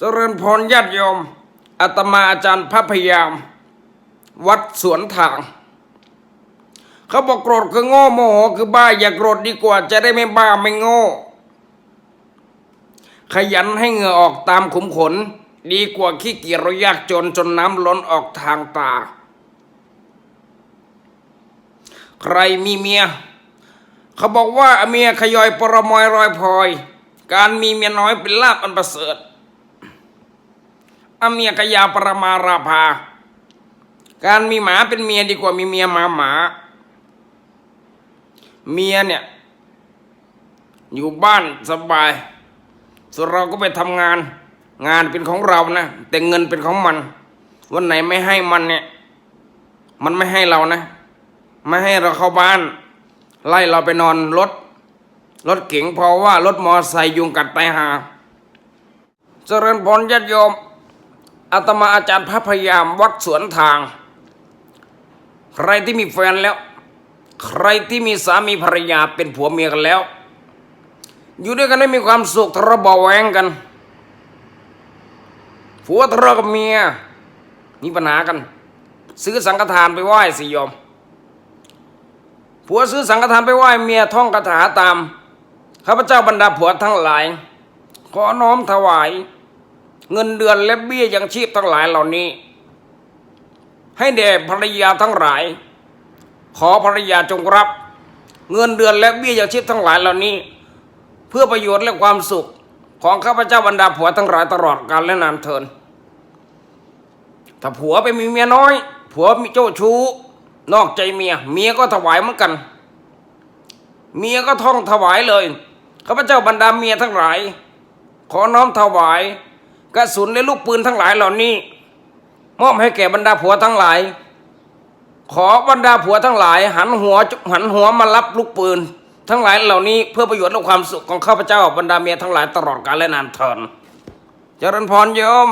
เจริญพรญาติโยมอาตมาอาจารย์พระพยาม วัดสวนทาง เขาบอกโกรธคือโง่โมโหคือบ้าอย่าโกรธดีกว่า จะได้ไม่บ้าไม่โง่ ขยันให้เหงื่อออกตามขุมขน ดีกว่าขี้เกียจรยากจนจนน้ำล้นออกทางตา ใครมีเมีย เขาบอกว่าเมียขยอยปรมอยรอยพลอย การมีเมียน้อยเป็นลาบอันประเสริฐ อเมียกยาปรมาราภา การมีหมาเป็นเมียดีกว่ามีเมียหมาหมา เมียเนี่ย อยู่บ้านสบาย ส่วนเราก็ไปทำงาน งานเป็นของเรานะ แต่เงินเป็นของมัน วันไหนไม่ให้มันเนี่ย มันไม่ให้เรานะ ไม่ให้เราเข้าบ้าน ไล่เราไปนอนรถ รถเก๋งเพราะว่ารถมอไซค์ยุงกัดตายหาเจริญพรญาติโยม อาตมาอาจารย์พระพยามวัดสวนทาง ใครที่มีแฟนแล้ว ใครที่มีสามีภรรยาเป็นผัวเมียกันแล้ว อยู่ด้วยกันได้มีความสุขทะเลาะเบาแวงกันผัวทะเลาะกับเมียมีปัญหากัน ซื้อสังฆทานไปไหว้สิโยมผัวซื้อสังฆทานไปไหว้เมียท่องคาถาตามข้าพเจ้าบรรดาผัวทั้งหลาย ขอน้อมถวาย เงินเดือนและเบี้ยยังชีพทั้งหลายเหล่านี้ ให้แด่ภรรยาทั้งหลาย ขอภรรยาจงรับ เงินเดือนและเบี้ยยังชีพทั้งหลายเหล่านี้ เพื่อประโยชน์และความสุขของข้าพเจ้าบรรดาผัวทั้งหลายตลอดกาลและนานเทินถ้าผัวไปมีเมียน้อย ผัวมีเจ้าชู้ นอกใจเมีย เมียก็ถวายเหมือนกัน เมียก็ท่องถวายเลยข้าพเจ้าบรรดาเมียทั้งหลาย ขอน้อมถวาย กระสุนและลูกปืนทั้งหลายเหล่านี้ มอบให้แก่บรรดาผัวทั้งหลาย ขอบรรดาผัวทั้งหลาย หันหัวหันหัวมารับลูกปืน ทั้งหลายเหล่านี้เพื่อประโยชน์และความสุขของข้าพเจ้าบรรดาเมียทั้งหลายตลอดกาลและนานเทินเจริญพรโยม